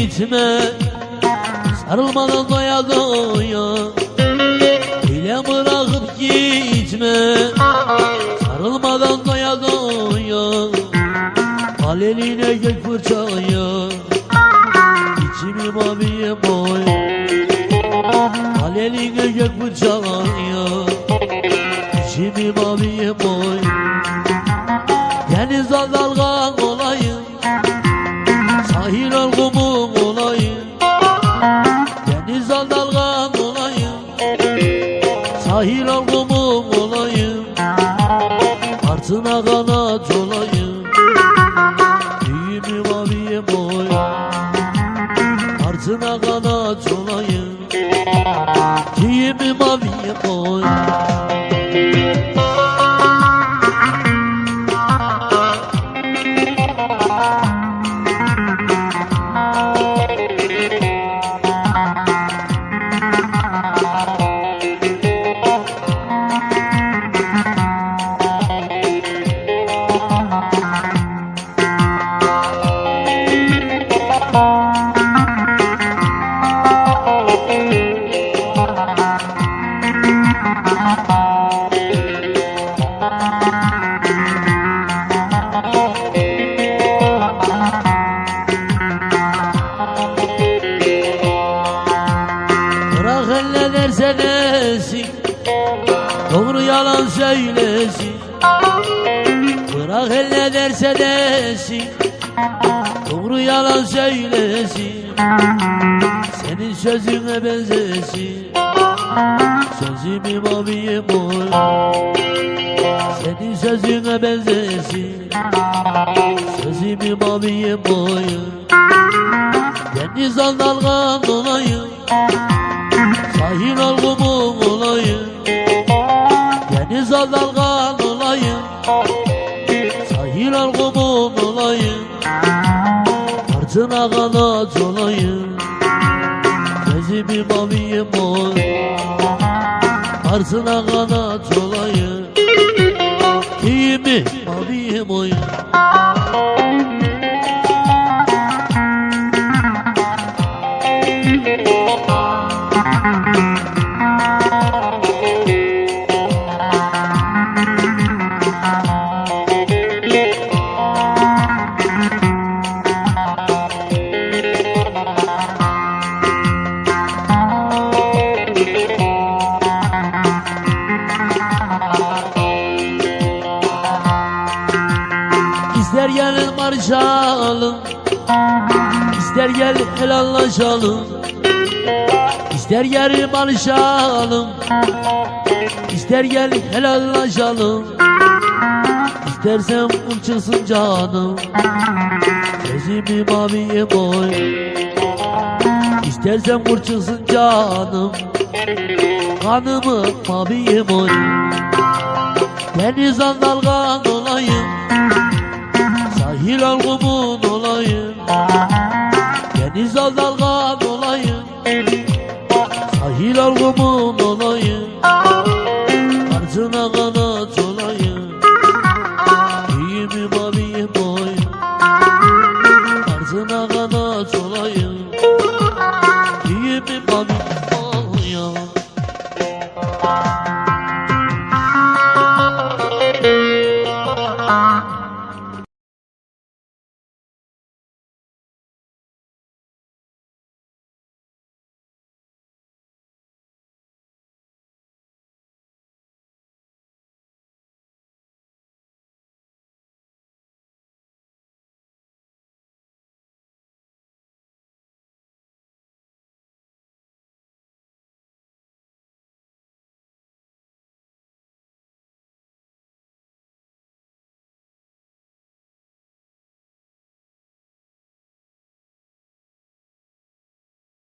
gitme Sarılmadan doya doya. Eyle bırakıp gitme Sarılmadan doya doya. Al eline gök fırçaya İçimi maviye boy Al eline gök fırçaya İçimi maviye boy Deniz dalgan olayım Sahil ol kumum Artına kanat olayım. Düğümü maviye boy Artına kanat olayım. Düğümü maviye boy yalan söylesin. Bırak elle derse desin. Doğru yalan söylesin. Senin sözüne benzesin. Sözümü maviye boy Senin sözüne benzesin. Sözümü maviye boy Deniz al Al dalgan olayım. Sahil ol kumum olayım. Fırtına kanat olayım. Gözümü maviye boy Fırtına kanat olayım. Kimi maviye boy İster gelin barışalım İster gel helallaşalım. İster gel barışalım İster gel helallaşalım. İstersen vur canım Gözümü maviye boy. İstersen vur canım Kanımı maviye boy. Deniz dalgan olayım Sahil al kumun olayım Deniz al dalgan olayım Sahil al kumun olayım